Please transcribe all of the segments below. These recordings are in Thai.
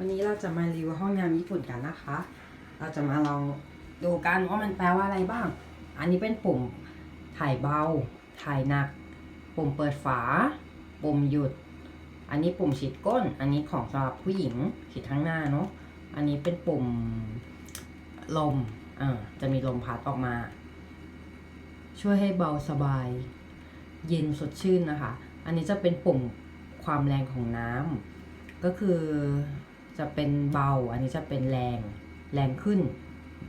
วันนี้เราจะมารีวิวห้องน้ำญี่ปุ่นกันนะคะ เราจะมาลองดูกันว่ามันแปลว่าอะไรบ้าง อันนี้เป็นปุ่มถ่ายเบา ถ่ายหนัก ปุ่มเปิดฝา ปุ่มหยุด อันนี้ปุ่มฉีดก้น อันนี้ของสำหรับผู้หญิงฉีดข้างหน้าเนาะ อันนี้เป็นปุ่มลม อ่า จะมีลมพัดออกมา ช่วยให้เบาสบาย เย็นสดชื่นนะคะ อันนี้จะเป็นปุ่มความแรงของน้ำก็คือ จะเป็นเบา อันนี้จะเป็นแรง แรงขึ้น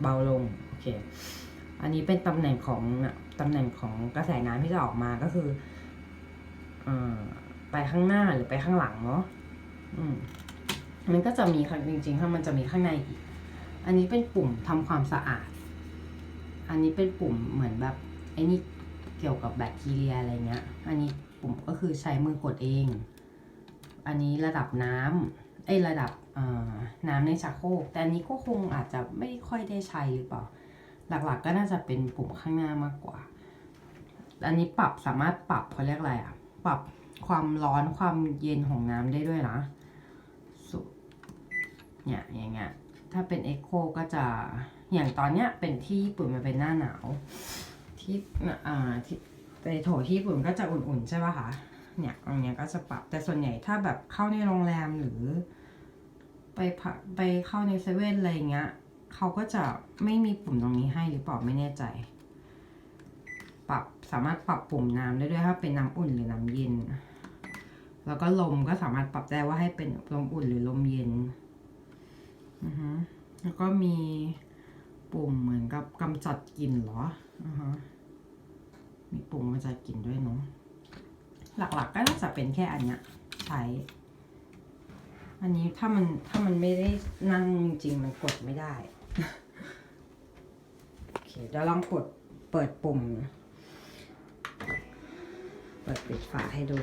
เบาลง โอเค อันนี้เป็นตำแหน่งของตำแหน่งของกระแสน้ำที่จะออกมาก็คืออาไปข้างหน้าหรือไปข้างหลังเนาะอืมมันก็จะมีจริงๆถ้ามันจะมีข้างในอีก อันนี้เป็นปุ่มทำความสะอาด อันนี้เป็นปุ่มเหมือนแบบไอ้นี่เกี่ยวกับแบคทีเรียอะไรเงี้ย อันนี้ปุ่มก็คือใช้มือกดเอง อันนี้ระดับน้ำ ไอระดับน้ำในชักโครกแต่อันนี้ก็คงอาจจะไม่ค่อยได้ใช้หรือเปล่า หลักๆก็น่าจะเป็นปุ่มข้างหน้ามากกว่า อันนี้ปรับสามารถปรับเขาเรียกอะไรอะปรับความร้อนความเย็นของน้ำได้ด้วยนะสุเนี่ยอย่างเงี้ยถ้าเป็นเอ็กโคก็จะอย่างตอนเนี้ยเป็นที่ญี่ปุ่นมันเป็นหน้าหนาวที่อ่าที่ในโถที่ญี่ปุ่นก็จะอุ่นๆใช่ป่ะคะ เนี่ยตรงเนี้ยก็จะปรับ แต่ส่วนใหญ่ถ้าแบบเข้าในโรงแรมหรือ ไปพักไปเข้าในเซเว่นอะไรเงี้ยเขาก็จะไม่มีปุ่มตรงนี้ให้หรือเปล่าไม่แน่ใจ ปรับสามารถปรับปุ่มน้ำได้ด้วยถ้าเป็นน้ำอุ่นหรือน้ำเย็น แล้วก็ลมก็สามารถปรับได้ว่าให้เป็นลมอุ่นหรือลมเย็นอือฮึแล้วก็มีปุ่มเหมือนกับกำจัดกลิ่นเหรออือฮะมีปุ่มกำจัดกลิ่นด้วยเนาะ หลักๆ ก็น่าจะเป็นแค่อันเนี้ยใช้ อันนี้ถ้ามันถ้ามันไม่ได้นั่งจริงๆมันกดไม่ได้โอเคเดี๋ยวลองกดเปิดปุ่ม เปิดปิดฝาให้ดู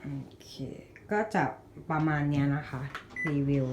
โอเค ก็จะประมาณเนี้ยนะคะ รีวิว